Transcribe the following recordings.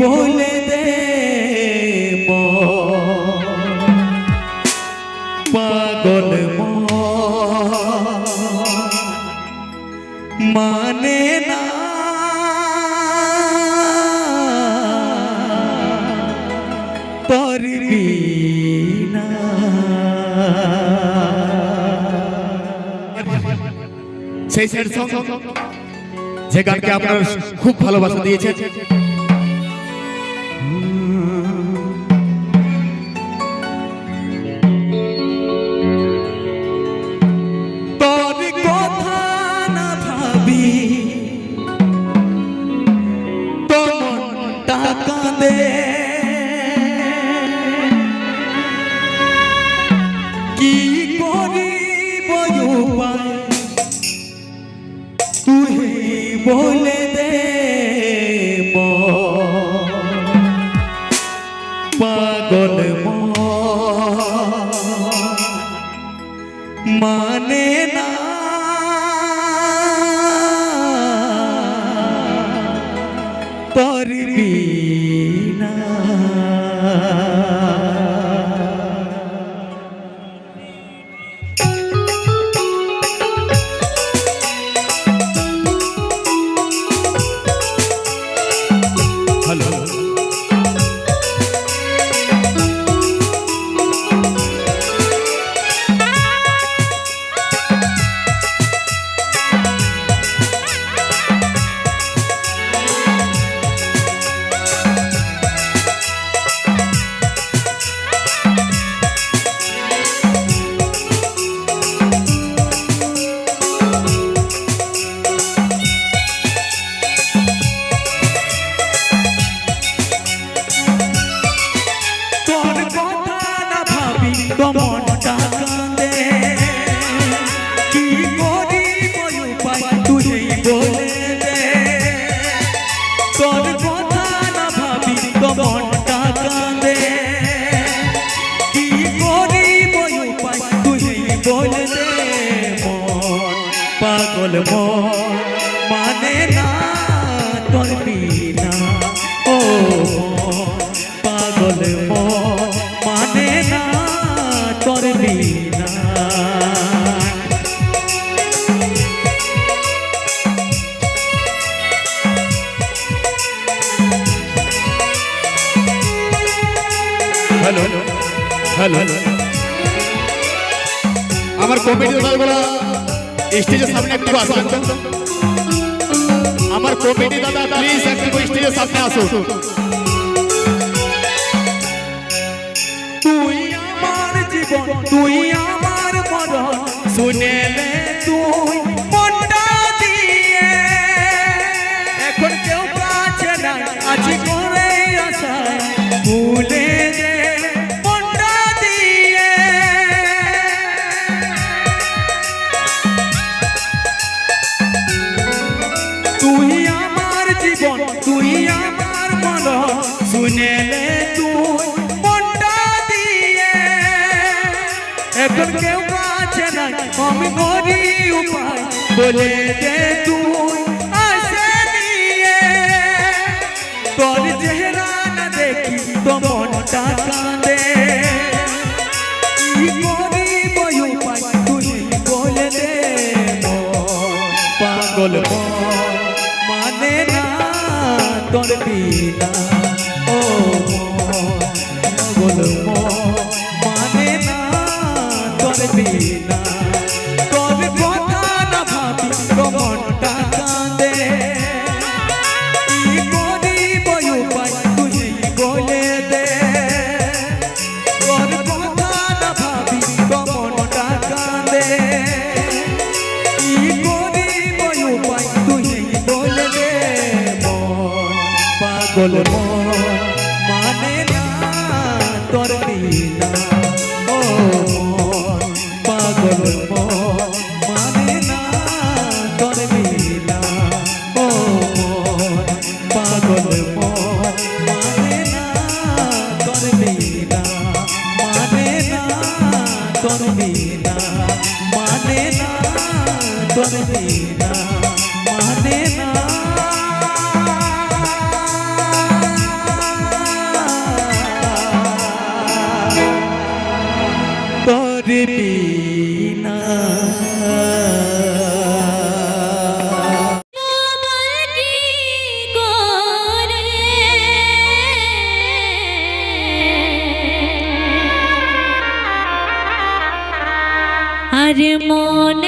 বলে দে মন। পাগল মন সেই স্যাড সং যে গানকে আপনারা খুব ভালোবাসা দিয়েছেন। কি করিব উপায়? বলে দে। পাগল মন না। পারবি না। Como আমার কমিটি দাদাগুলো স্টেজের সামনে একটু আসুন। আমার কমিটি দাদা প্লিজ একটু স্টেজের সামনে আসুন। তুই আমার জীবন, তুই আমার মরণ শুনেলে বলে দে তুই আসে নিয়ে। তোর চেহারা না দেখি তো মনটা কাঁদে। পাগল মন না তোর বিনা। ও পাগল মানে পাগল মানে না তোর লীলা। ও পাগল মানে না তোর লীলা। ও পাগল মানে না তোর লীলা। মানে না তোর বিনা মনে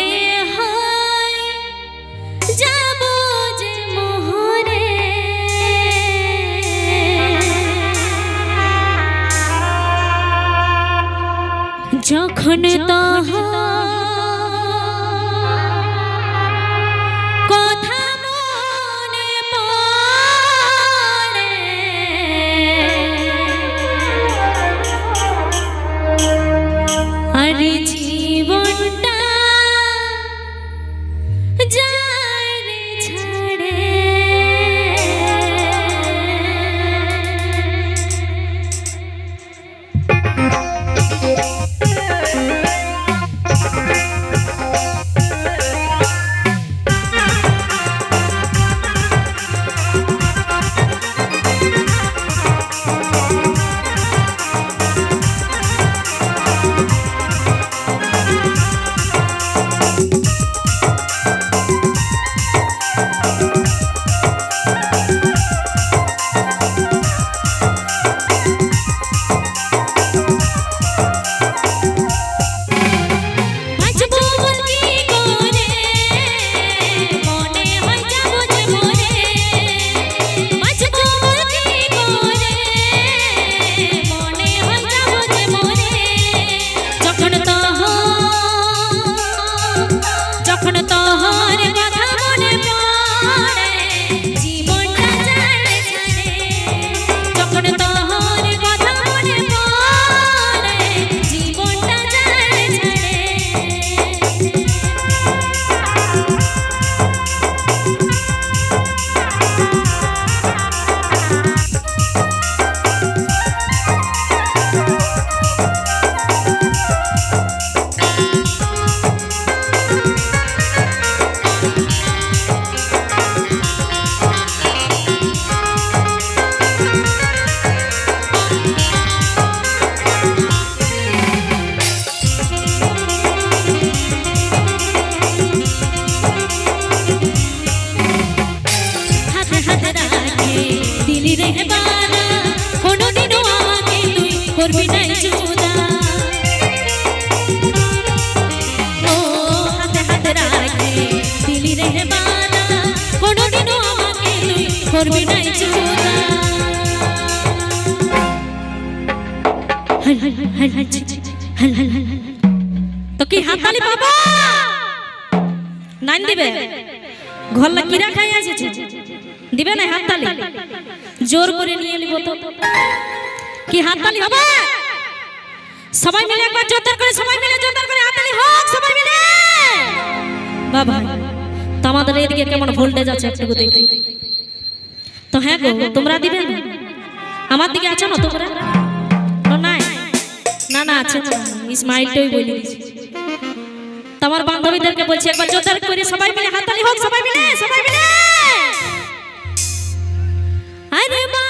করবি নাই চুকুনা হল হল হল হল হল হল হল তো কি হাতালি বাবা? নাইন দিবে? ঘর না কিরা খাই আসেছে দিবে না হাততালি জোর করে নিয়ে নিব তো। কি হাততালি হবে? সবাই তোমাদের এদিকে কেমন ভোল্টেজ আছে একটু দেখি। তো হ্যাঁ গো, তোমরা দিবে? আমার দিকে আছো না তোমরা নাই। না না, আছে ইসমাইলটাই বলে দিয়েছি। তোমার বান্ধবীদেরকে বলছি, একবার জোরদার করে সবাই মিলে হাততালি হোক, সবাই মিলে সবাই মিলে। আরে বাবা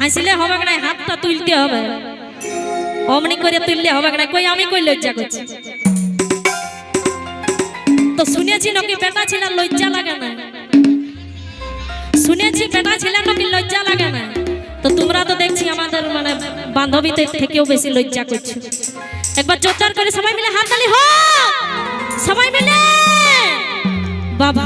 হাসিলে হবে না হাতটা তুলতে হবে। অমনি করে তুললে হবে না কই, আমি কই লজ্জা করছি? তো শুনেছি নাকি বেটা ছিল লজ্জা লাগে না? শুনেছি বেটা ছিল নাকি লজ্জা লাগে না? তো তোমরা তো দেখছি আমাদের মানে বান্ধবীদের থেকেও বেশি লজ্জা করছ। একবার জোরদার করে সবাই মিলে হাত তালি হো! সবাই মিলে! বাবা।